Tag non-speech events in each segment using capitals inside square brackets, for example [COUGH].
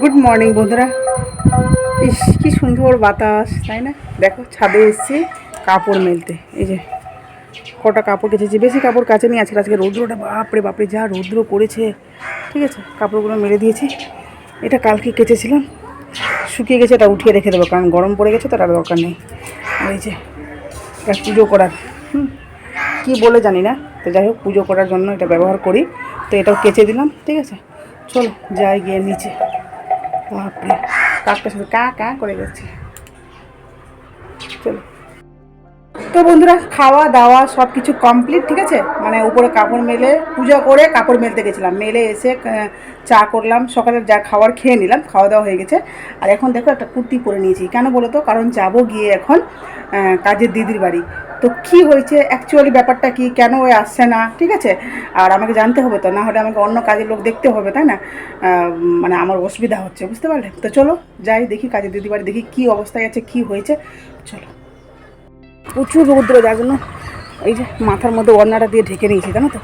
Good morning বন্ধুরা। ইস, কি সুন্দর বাতাস, তাই না? দেখো, ছাদে এসেছি কাপড় মেলতে। এই যে, কটা কাপড় কেচেছি। বেশি কাপড় কাছে নিয়ে আছে আজকে রৌদ্রটা, বাপরে বাপরে, যা রৌদ্র পড়েছে। ঠিক আছে, কাপড়গুলো মেরে দিয়েছি। এটা কালকে কেচেছিলাম। শুকিয়ে গেছে, এটা উঠিয়ে রেখে দেবো, কারণ গরম পড়ে গেছে, তো আর দরকার নেই। এই যে, এটা পুজো করার, হুম, কী বলে জানি না। তো যাই হোক, পুজো করার জন্য এটা ব্যবহার করি। তো এটাও কেচে দিলাম, ঠিক আছে। চলো, যাই গিয়ে নিচে। বাপরে। কাকটার সাথে কা কা করে যাচ্ছে। চলো। তো বন্ধুরা, খাওয়া দাওয়া সব কিছু কমপ্লিট ঠিক আছে? মানে উপরে কাপড় মেলে, পূজা করে কাপড় মেলতে গেছিলাম। মেলে এসে চা করলাম। সকালে যা খাবার খেয়ে নিলাম, খাওয়া দাওয়া হয়ে গেছে। আর এখন দেখো একটা কুর্তি পরে নিয়েছি। কেন বলো তো? কারণ যাব গিয়ে এখন কাজের দিদির বাড়ি। তো কি হয়েছে? অ্যাকচুয়ালি ব্যাপারটা কি? কেন ওই আসছে না? ঠিক আছে? আর আমাকে জানতে হবে তো, না হলে আমাকে অন্য কাজের লোক দেখতে হবে, তাই না? মানে আমার অসুবিধা হচ্ছে, বুঝতে পারলে? তো চলো, যাই, দেখি কাজের দিদির বাড়ি দেখি কী অবস্থায় আছে, কি হয়েছে। চলো। প্রচুর রৌদ্র, যার জন্য এই যে মাথার মধ্যে ওড়নাটা দিয়ে ঢেকে নিয়েছি, জানো তো?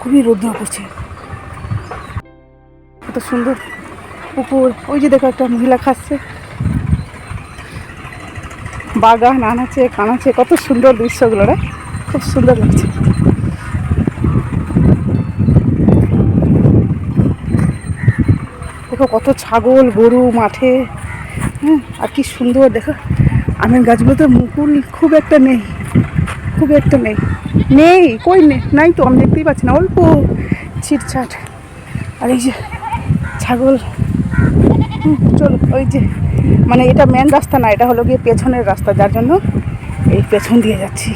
খুবই রৌদ্র করছে। কত সুন্দর পুকুর, ওই যে দেখো একটা মহিলা খাচ্ছে। বাগান আনাচে, কানাচে, কত সুন্দর দৃশ্যগুলো রে। খুব সুন্দর লাগছে। দেখো কত ছাগল, গরু, মাঠে। আর কি সুন্দর, দেখো। আমের গাছগুলোতে মুকুল খুব একটা নেই, খুব একটা নেই। নেই, কই নেই? নাই তো, আমি দেখতেই পাচ্ছি না, অল্প ছিটছাট। আর এই যে ছাগল চলো, ওই যে মানে এটা মেন রাস্তা না, এটা হলো গিয়ে পেছনের রাস্তা, যার জন্য এই পেছন দিয়ে যাচ্ছি,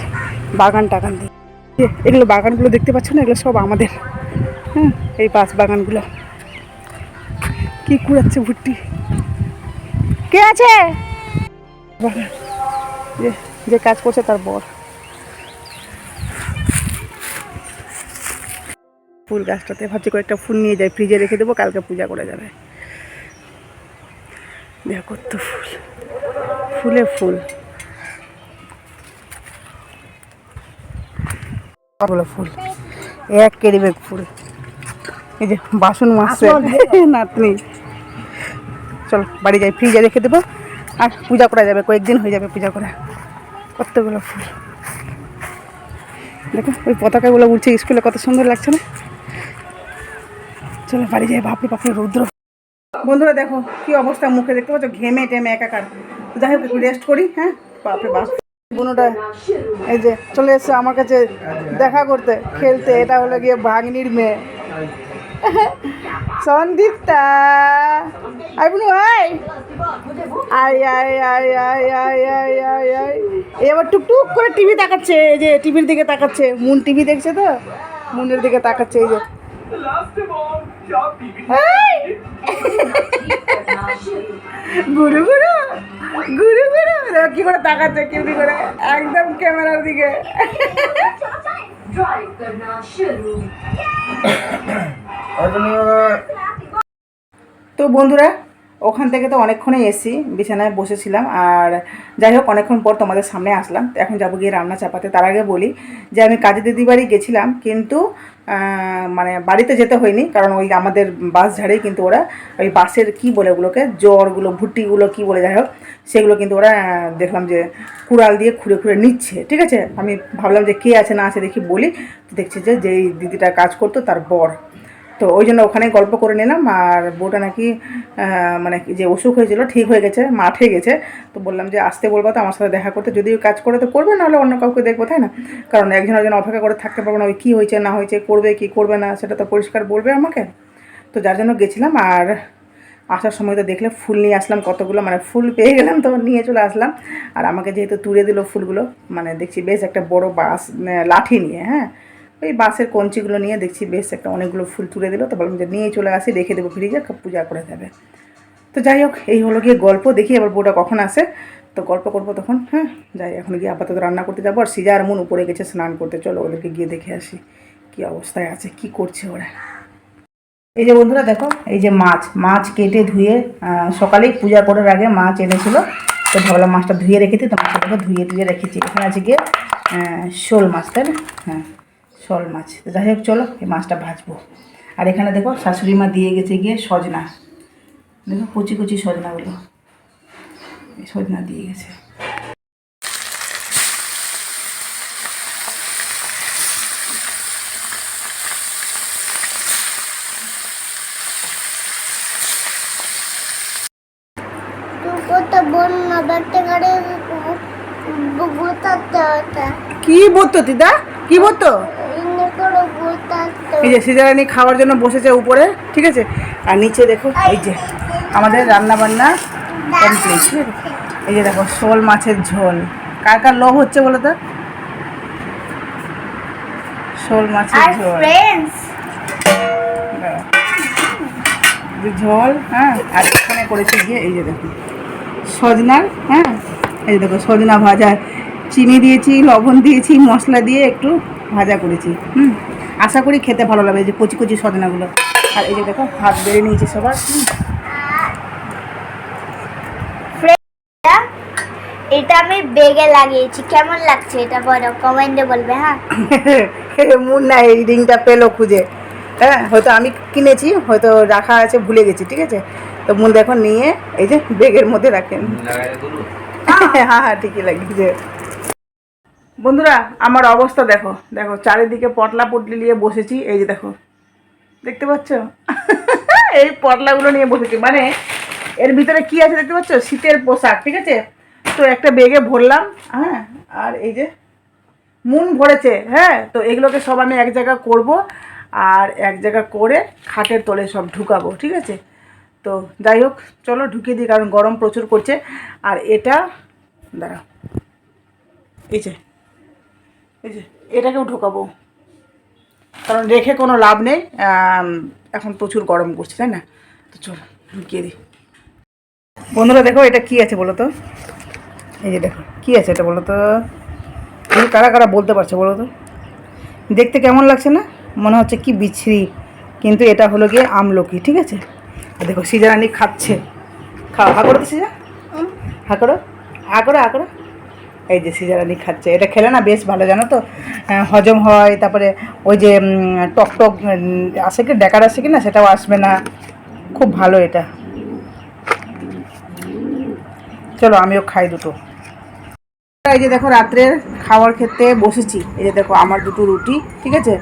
বাগান টাগান দিয়ে। এগুলো বাগানগুলো দেখতে পাচ্ছ না, এগুলো সব আমাদের। হ্যাঁ এই পাঁচ বাগানগুলো। কি কুড়াচ্ছে ভুট্টি? কে আছে? যে যে কাজ করছে তার বর। ফুল গাছটাতে ভাবছি কয়েকটা ফুল নিয়ে যাই, ফ্রিজে রেখে দেবো, কালকে পূজা করে যাবে। দেখো কত ফুল। ফুলে ফুল। ফুল এক কেরি বেগ ফুল। এই যে বাসন মাসছে নাতনি। চলো বাড়ি যাই ফ্রিজে রেখে দেবো। আর পূজা করা যাবে কয়েকদিন হয়ে যাবে পূজা করা। কতগুলো ফুল। দেখো ওই পতাকাগুলো উঠছে স্কুলে কত সুন্দর লাগছে না? চলো বাড়ি যাই বাপরে বাপরে রৌদ্র। বন্ধুরা দেখো কি অবস্থা মুখে দেখতে পাচ্ছ? ঘেমে টেমে একাকার। যাই হোক, একটু রেস্ট করি হ্যাঁ? বাপরে এই যে চলে এসছে আমার কাছে দেখা করতে, খেলতে। এটা হলো গিয়ে ভাগ্নির মেয়ে। আবার টুকটুক করে টিভি তাকাচ্ছে এই যে টিভির দিকে তাকাচ্ছে। মুন টিভি দেখছে তো? মুনের দিকে তাকাচ্ছে, এই যে! গুরু গুরু গুরু গুরু। কি করে তাকাচ্ছে কি করে? একদম ক্যামেরার দিকে। তো বন্ধুরা ওখান থেকে তো অনেকক্ষণই এসি, বিছানায় বসেছিলাম। আর যাই হোক, অনেকক্ষণ পর তোমাদের সামনে আসলাম। এখন যাব গিয়ে রান্না চাপাতে। তার আগে বলি যে, আমি কাজী দিদি বাড়ি গেছিলাম, কিন্তু মানে বাড়িতে যেতে হয়নি, কারণ ওই আমাদের বাস ঝাড়েই কিন্তু ওরা ওই বাসের কি বলে ওগুলোকে জ্বরগুলো ভুট্টিগুলো কি বলে, যাই হোক, সেগুলো কিন্তু ওরা দেখলাম যে কুড়াল দিয়ে খুঁড়ে খুঁড়ে নিচ্ছে। ঠিক আছে? আমি ভাবলাম যে কে আছে না আছে দেখি বলি। দেখছি যে, যেই দিদিটা কাজ করতো, তার বর। তো ওই জন্য ওখানে গল্প করে নিলাম আর বউটা নাকি মানে যে অসুখ হয়েছিল, ঠিক হয়ে গেছে, মাঠে গেছে। তো বললাম যে, আসতে বলব তো আমার সাথে দেখা করতে, যদি কাজ করে তো করবে, নাহলে অন্য কাউকে দেখব, তাই না? কারণ একজন একজন অপেক্ষা করে থাকতে পারব না, ওই কী হয়েছে, না হয়েছে, করবে কি করবে না, সেটা তো পরিষ্কার বলবে আমাকে। তো যার জন্য গেছিলাম আর আসার সময় তো দেখলে ফুল নিয়ে আসলাম কতগুলো মানে ফুল পেয়ে গেলাম তো, নিয়ে চলে আসলাম। আর আমাকে যেহেতু তুলে দিল ফুলগুলো মানে দেখছি বেশ একটা বড় বাস মানে লাঠি নিয়ে হ্যাঁ? ওই বাসের কঞ্চিগুলো নিয়ে দেখছি বেশ একটা অনেকগুলো ফুল তুলে দিল, তো বললাম যে নিয়ে চলে আসি, রেখে দেবো ফ্রিজে পূজা করে দেবে। তো যাই হোক, এই হলো গিয়ে গল্প, দেখি এবার বউটা কখন আসে। তো গল্প করব তখন হ্যাঁ যাই, এখন গিয়ে আপাতত রান্না করতে যাব, আর সিজা আর মন উপরে গেছে স্নান করতে, চলো ওদেরকে গিয়ে দেখে আসি কি অবস্থায় আছে, কি করছে ওরা। এই যে বন্ধুরা, দেখো, এই যে মাছ মাছ কেটে ধুয়ে সকালেই পূজা করার আগে মাছ এনেছিল। তো ভাবলাম মাছটা ধুয়ে রেখেছি তো মাছটা ধুয়ে ধুয়ে রেখেছি। এখানে আছে গিয়ে শোল মাছ, তাই না? হ্যাঁ। শোল মাছ। যাই হোক চলো এই মাছটা ভাজবো। আর এখানে দেখো শাশুড়ি মা দিয়ে গেছে গিয়ে সজনা। দেখো কুচি কচি সজনাগুলো। সজনা দিয়ে গেছে। কি বলতো দিদা কি বলতো এই যে সিজারানি খাওয়ার জন্য বসেছে উপরে ঠিক আছে? আর নিচে দেখো এই যে আমাদের রান্না বান্না কমপ্লিট এই যে দেখো শোল মাছের ঝোল। কার কার লোভ হচ্ছে বলো তো? শোল মাছের ঝোল। যে ঝোল হ্যাঁ? আর এখানে করেছি গিয়ে এই যে দেখো সজনার হ্যাঁ? এই যে দেখো সজনা ভাজা। চিনি দিয়েছি লবণ দিয়েছি মশলা দিয়ে একটু ভাজা করেছি হুম? আশা করি খেতে ভালো লাগবে এই যে কচি কচি সজনাগুলো। আর এই যে দেখো ভাত বেড়ে নিয়েছে সবার। এটা আমি বেগে লাগিয়েছি। কেমন লাগছে এটা বলো? কমেন্টে বলবে হ্যাঁ? [LAUGHS] মুন না এই রিংটা পেল খুঁজে। হ্যাঁ হয়তো আমি কিনেছি হয়তো রাখা আছে ভুলে গেছি ঠিক আছে? তো মুন দেখো নিয়ে এই যে বেগের মধ্যে রাখেন হ্যাঁ হ্যাঁ ঠিকই লাগিয়েছে। বন্ধুরা, আমার অবস্থা দেখো। দেখো, চারিদিকে পটলা পটলি নিয়ে বসেছি, এই যে দেখো। দেখতে পাচ্ছ? [LAUGHS] এই পটলাগুলো নিয়ে বসেছি। মানে এর ভিতরে কি আছে দেখতে পাচ্ছ? শীতের পোশাক, ঠিক আছে? তো একটা বেগে ভরলাম হ্যাঁ? আর এই যে, মুন ভরেছে হ্যাঁ? তো এগুলোকে সব আমি এক জায়গা করব, আর এক জায়গা করে খাটের তলে সব ঢুকাবো, ঠিক আছে? তো যাই হোক, চলো ঢুকিয়ে দিই, কারণ গরম প্রচুর করছে আর এটা দাঁড়া এই যে এটাকেও ঢোকাবো। কারণ রেখে কোনো লাভ নেই এখন প্রচুর গরম করছে, তাই না? তো চলো, ঢুকিয়ে দিই। বন্ধুরা, দেখো এটা কি আছে বলো তো? এই যে দেখো, কী আছে এটা বলো তো? এই কারা কারা বলতে পারছে বলো তো? দেখতে কেমন লাগছে না? মনে হচ্ছে কি বিচ্ছিরি, কিন্তু এটা হলো গিয়ে আমলকি, ঠিক আছে? দেখো, সিজারানি খাচ্ছে। খাও, হা করো তো সিজা। হা করো হা করো হা করো। এই যে সিজারানি খাচ্ছে। এটা খেলে না বেশ ভালো, জানো তো? হজম হয়, তারপরে ওই যে টক টক আসে কি? ডেকার আসে কি না? সেটাও আসবে না। খুব ভালো এটা। চলো, আমিও খাই দুটো। এই যে দেখো, রাত্রের খাওয়ার খেতে বসেছি। এই যে দেখো, আমার দুটো রুটি, ঠিক আছে?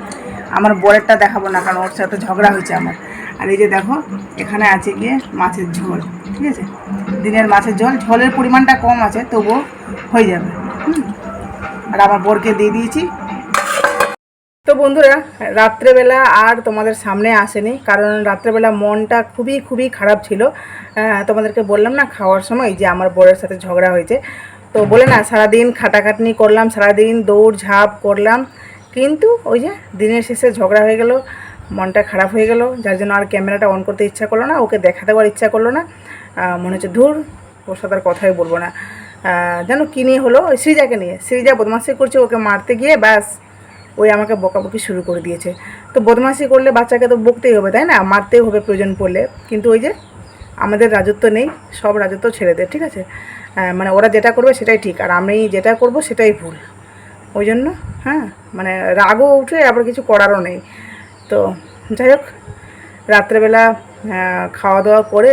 আমার বরেরটা দেখাবো না, কারণ ওর সাথে ঝগড়া হয়েছে আমার। আর এই যে দেখো, এখানে আছে গিয়ে মাছের ঝোল, ঠিক আছে? দিনের মাছের ঝোল, ঝোলের পরিমাণটা কম আছে, তবুও হয়ে যাবে। আর আমার বরকে দিয়ে দিয়েছি। তো বন্ধুরা, রাত্রেবেলা আর তোমাদের সামনে আসেনি, কারণ রাত্রেবেলা মনটা খুবই খুবই খারাপ ছিল। তোমাদেরকে বললাম না, খাওয়ার সময় যে আমার বরের সাথে ঝগড়া হয়েছে। তো বলে না, সারাদিন খাটাখাটনি করলাম, সারাদিন দৌড় ঝাঁপ করলাম, কিন্তু ওই যে দিনের শেষে ঝগড়া হয়ে গেল, মনটা খারাপ হয়ে গেল, যার জন্য আর ক্যামেরাটা অন করতে ইচ্ছা করল না, ওকে দেখাতে দেওয়ার ইচ্ছা করল না। মনে হচ্ছে ধুর, ওর সাথে আর কথাই বলব না। যেন কী নিয়ে হলো? ওই সৃজাকে নিয়ে। সৃজা বদমাসি করছে ওকে মারতে গিয়ে, ব্যাস, ওই আমাকে বকাবকি শুরু করে দিয়েছে। তো বদমাশি করলে বাচ্চাকে তো বকতেই হবে, তাই না? মারতেই হবে প্রয়োজন পড়লে। কিন্তু ওই যে, আমাদের রাজত্ব নেই, সব রাজত্ব ছেড়ে দেয় ঠিক আছে? মানে ওরা যেটা করবে সেটাই ঠিক, আর আমি যেটা করব সেটাই ভুল। ওই জন্য হ্যাঁ মানে রাগও উঠে, আবার কিছু করারও নেই। তো যাই হোক, রাত্রেবেলা খাওয়া দাওয়া করে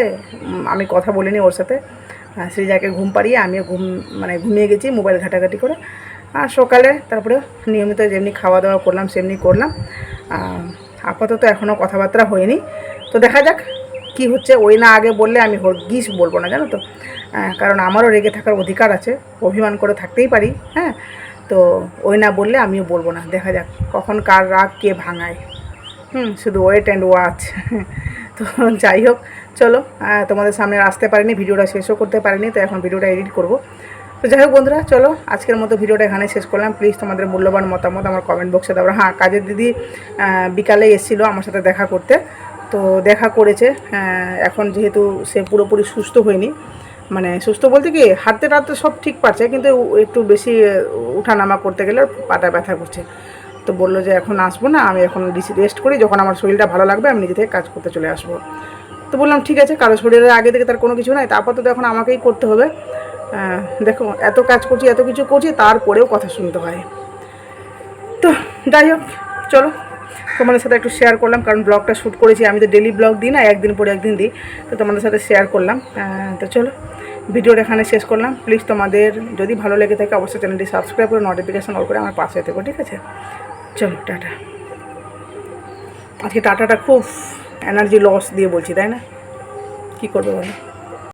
আমি কথা বলিনি ওর সাথে। সৃজাকে ঘুম পাড়িয়ে আমিও ঘুম মানে ঘুমিয়ে গেছি মোবাইল ঘাটাঘাটি করে। আর সকালে তারপরে নিয়মিত যেমনি খাওয়া দাওয়া করলাম সেমনি করলাম। আপাতত এখনও কথাবার্তা হয়নি। তো দেখা যাক কি হচ্ছে। ওই না আগে বললে আমি হরগিস বলব না জানো তো? আহ, কারণ আমারও রেগে থাকার অধিকার আছে। অভিমান করে থাকতেই পারি হ্যাঁ? তো ওই না বললে আমিও বলব না। দেখা যাক কখন কার রাগ কে ভাঙায়। হুম শুধু ওয়েট অ্যান্ড ওয়াচ তো যাই হোক, চলো তোমাদের সামনে আসতে পারিনি, ভিডিওটা শেষও করতে পারিনি তো এখন ভিডিওটা এডিট করব। তো যাই হোক বন্ধুরা, চলো, আজকের মতো ভিডিওটা এখানে শেষ করলাম। প্লিজ তোমাদের মূল্যবান মতামত আমার কমেন্ট বক্সে দাও। হ্যাঁ কাজের দিদি বিকালে এসেছিল আমার সাথে দেখা করতে। তো দেখা করেছে এখন যেহেতু সে পুরোপুরি সুস্থ হয়নি। মানে সুস্থ বলতে কি হাঁটতে টাটতে সব ঠিক পারছে, কিন্তু একটু বেশি উঠানামা করতে গেলে পাটা ব্যথা করছে। তো বলল যে এখন আসব না, আমি এখন রেস্ট করি, যখন আমার শরীরটা ভালো লাগবে, আমি নিজে থেকে কাজ করতে চলে আসব। তো বললাম, ঠিক আছে, কারও শরীরের আগে থেকে তার কোনো কিছু নাই তারপর তো এখন আমাকেই করতে হবে। দেখো, এত কাজ করছি, এত কিছু করছি, তারপরেও কথা শুনতে হয়। তো যাই হোক, চলো, তোমাদের সাথে একটু শেয়ার করলাম, কারণ ব্লগটা শ্যুট করেছি, আমি তো ডেলি ব্লগ দিই না, একদিন পরে একদিন দিই, তো তোমাদের সাথে শেয়ার করলাম। তো চলো ভিডিওটা এখানে শেষ করলাম। প্লিজ তোমাদের যদি ভালো লেগে থাকে, অবশ্যই চ্যানেলটি সাবস্ক্রাইব করে নোটিফিকেশান অল করে আমার পাশে থেকো, ঠিক আছে? চলো টাটা। আজকে টাটাটা খুব এনার্জি লস দিয়ে বলছি তাই না? কী করবে বলো?